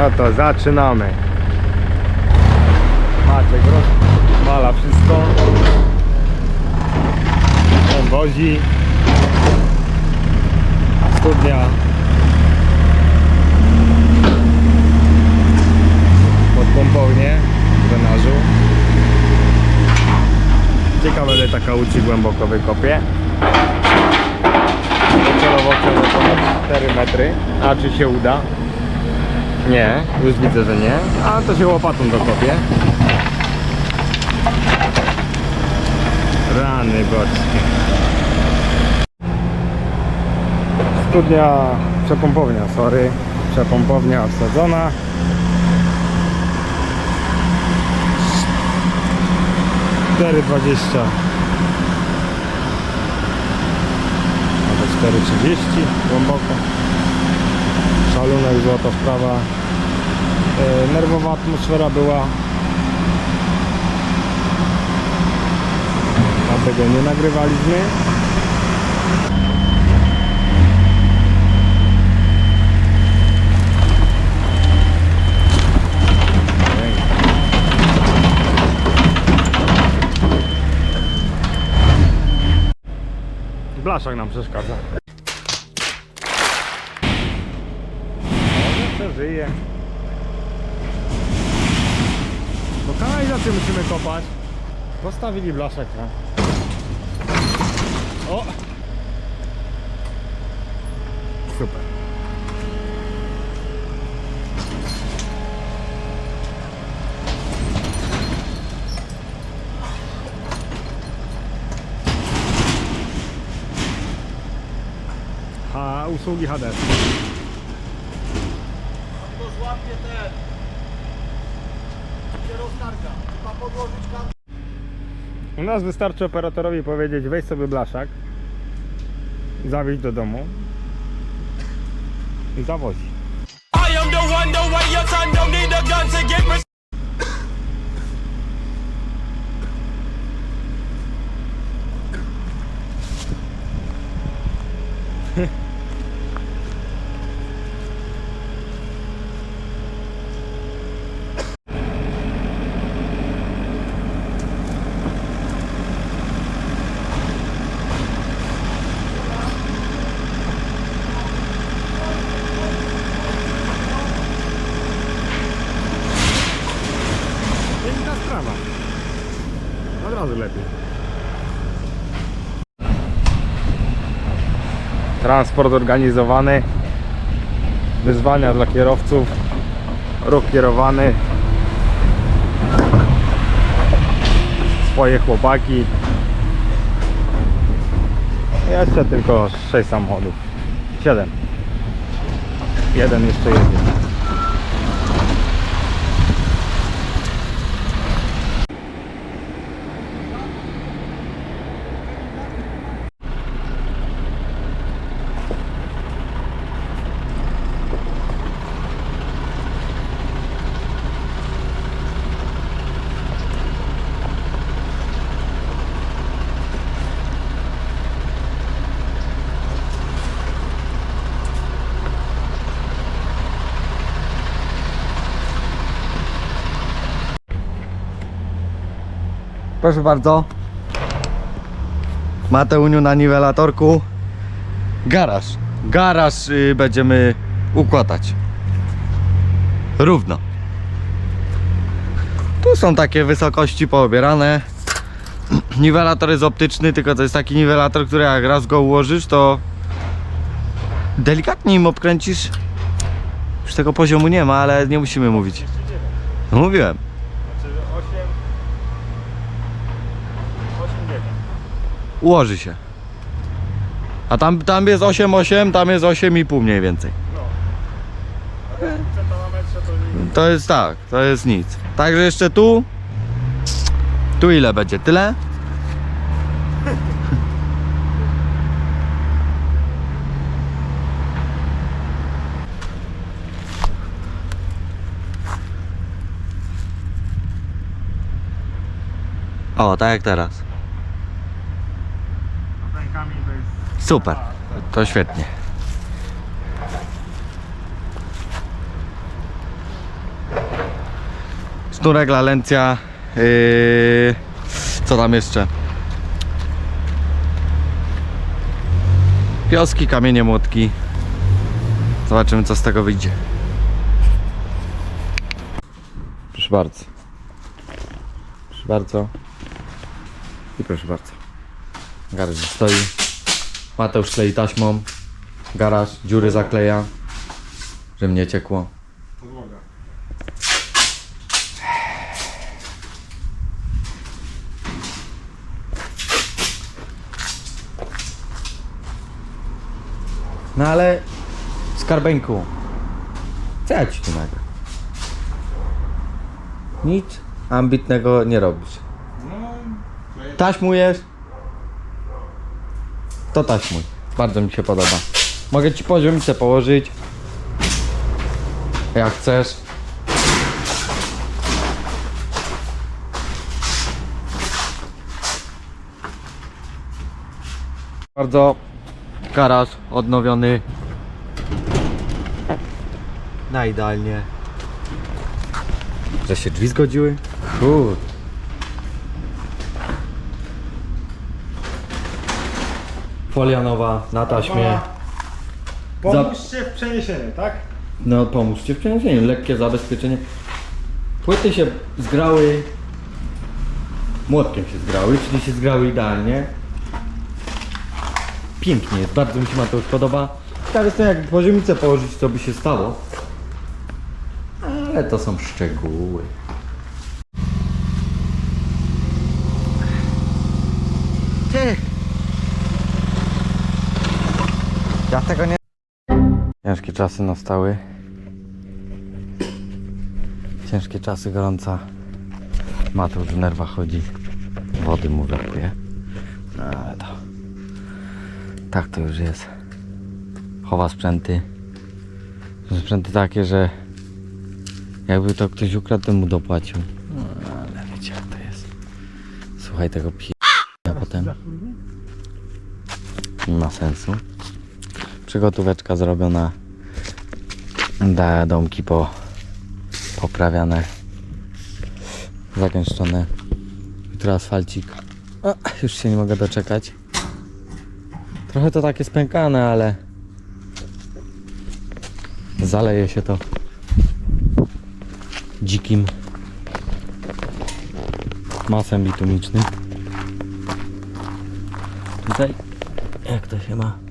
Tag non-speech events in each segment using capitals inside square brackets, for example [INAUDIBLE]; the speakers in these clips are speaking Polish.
No to zaczynamy. Maciek rozwala wszystko. On wozi. Studnia. Pod pompownię w drenażu. Ciekawe ile taka łódź głęboko wykopie. Docelowo ponad 4 metry. A czy się uda? Nie, już widzę, że nie. A to się łopatą dokopie. Rany boskie. Studnia, przepompownia, sorry. Przepompownia osadzona. Cztery dwadzieścia. Nawet 4,30 głęboko. Szalunek, złota sprawa. E, nerwowa atmosfera była. Dlatego nie nagrywaliśmy. Blaszak nam przeszkadza. Może przeżyje. Bo kanalizację musimy kopać. Postawili blaszek, no. O! Super. A usługi HD. U nas wystarczy operatorowi powiedzieć weź sobie blaszak, zawieźć do domu i zawozi. [LAUGHS] sprawa. Od razu lepiej. Transport organizowany. Wyzwania dla kierowców. Ruch kierowany. Swoje chłopaki. Jeszcze tylko 6 samochodów. 7. Jeden jeszcze jedzie. Proszę bardzo. Mateuniu na niwelatorku. Garaż. Garaż y, będziemy układać. Równo. Tu są takie wysokości poobierane. [CLEARS THROAT] Niwelator jest optyczny, tylko to jest taki niwelator, który jak raz go ułożysz, to delikatnie im obkręcisz. Już tego poziomu nie ma, ale nie musimy mówić. Mówiłem. Znaczy 8 8 Ułoży się. A tam, tam jest 8,8, tam jest 8,5 mniej więcej. To jest tak, to jest nic. Także jeszcze tu. Tu ile będzie? Tyle? [LAUGHS] O, tak jak teraz. ten kamień to jest Super. To świetnie. Sznurek, lalencja. Yy, co tam jeszcze? Pioski, kamienie, młotki. Zobaczymy co z tego wyjdzie. Proszę bardzo. Proszę bardzo. I proszę bardzo. Garaż stoi. Mateusz klei taśmą. Garaż, dziury zakleja. Żeby nie ciekło. No ale skarbeńku. Co ja ci tu nagle? Nic ambitnego nie robisz. Taśmujesz? To taśmuj. Bardzo mi się podoba. Mogę ci poziomicę położyć. Jak chcesz. Bardzo garaż odnowiony. Na idealnie. Że się drzwi zgodziły? Kur. Folia nowa na taśmie. Pomóżcie w przeniesieniu, tak? No pomóżcie w przeniesieniu, lekkie zabezpieczenie. Płyty się zgrały, młotkiem się zgrały, czyli się zgrały idealnie. Pięknie jest, bardzo mi się Mateusz podoba. Ciekawe jestem jak poziomicę położyć, co by się stało. Ale to są szczegóły. Ja tego nie... Ciężkie czasy nastały. Ciężkie czasy, gorąca. Mateusz w nerwach chodzi. Wody mu brakuje. No ale to... Tak to już jest. Chowa sprzęty. Są sprzęty takie, że jakby to ktoś ukradł, to mu dopłacił. No ale wiecie jak to jest. Słuchaj tego pi... a potem... Nie ma sensu. Przygotóweczka zrobiona. Da domki po poprawiane. Zagęszczone. Jutro asfalcik. O, już się nie mogę doczekać. Trochę to takie spękane, ale zaleje się to dzikim masem bitumicznym. Tutaj jak to się ma?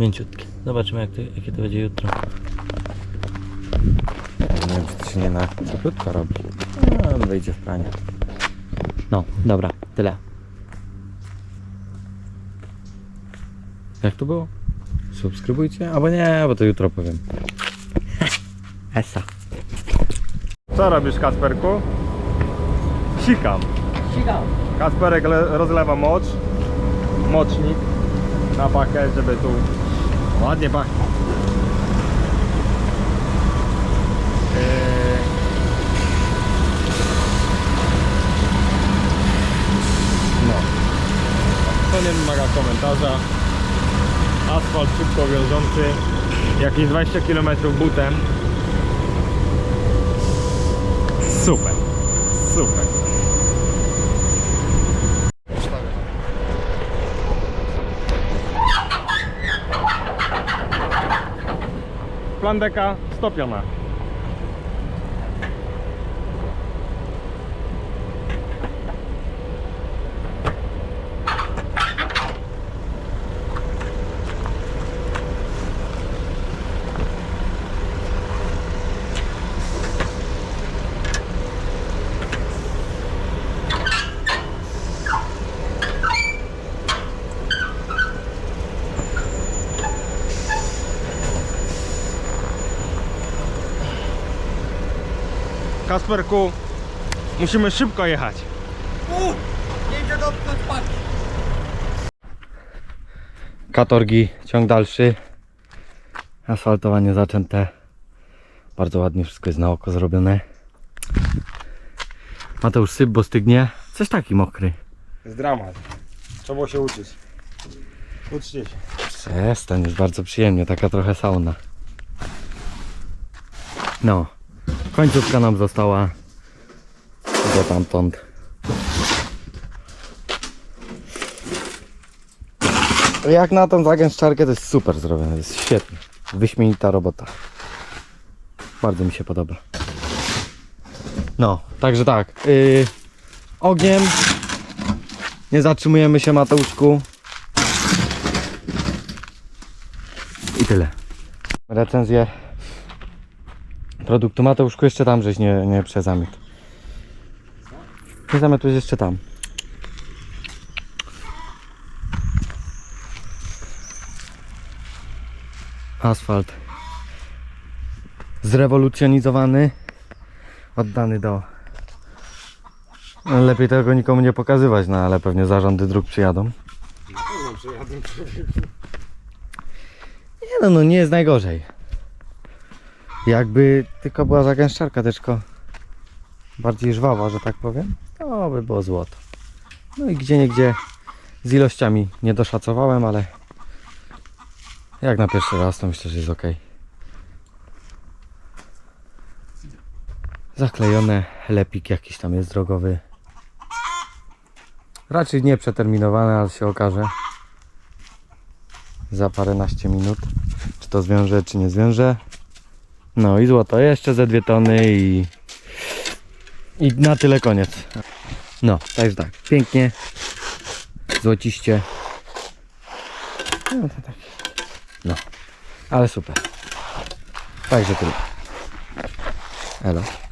Mięciutkie. Zobaczymy jak to, jakie to będzie jutro. Nie wiem czy to się nie na krótko robi. No, wyjdzie w pranie. No, dobra, tyle. Jak to było? Subskrybujcie? Albo nie, bo to jutro powiem. [LAUGHS] Esa. Co robisz Kasperku? Sikam. Sikam. Kasperek le- rozlewa mocz. Mocznik na pakę, żeby tu ładnie pachnie. Yy. No. To nie wymaga komentarza. Asfalt szybko wiążący. Jakieś 20 km butem. Super. Plandeka stopiona. Kasperku, musimy szybko jechać. Nie idzie dotknąć paki. Katorgi, ciąg dalszy. Asfaltowanie zaczęte. Bardzo ładnie wszystko jest na oko zrobione. Mateusz syp, bo stygnie. Coś taki mokry. Jest dramat. Trzeba się uczyć. Uczcie się. Przestań, jest bardzo przyjemnie, taka trochę sauna. No, Końcówka nam została do tamtąd. Jak na tą zagęszczarkę to jest super zrobione, jest świetnie. Wyśmienita robota. Bardzo mi się podoba. No, także tak. Yy, ogniem. Nie zatrzymujemy się Mateuszku. I tyle. Recenzję produktu Mateuszku jeszcze tam, żeś nie, nie przezamiótł. Nie zamiotł jest jeszcze tam. Asfalt zrewolucjonizowany, oddany do. Lepiej tego nikomu nie pokazywać, no ale pewnie zarządy dróg przyjadą. Nie no, no nie jest najgorzej. Jakby tylko była zagęszczarka tylko bardziej żwawa, że tak powiem, to by było złoto. No i gdzie niegdzie z ilościami nie doszacowałem, ale jak na pierwszy raz to myślę, że jest ok. Zaklejone, lepik jakiś tam jest drogowy. Raczej nie przeterminowane, ale się okaże za paręnaście minut, czy to zwiąże, czy nie zwiąże. No i złoto, jeszcze ze dwie tony i, i na tyle koniec. No, także tak, pięknie, złociście. No to tak. No, ale super. Także tyle. Elo.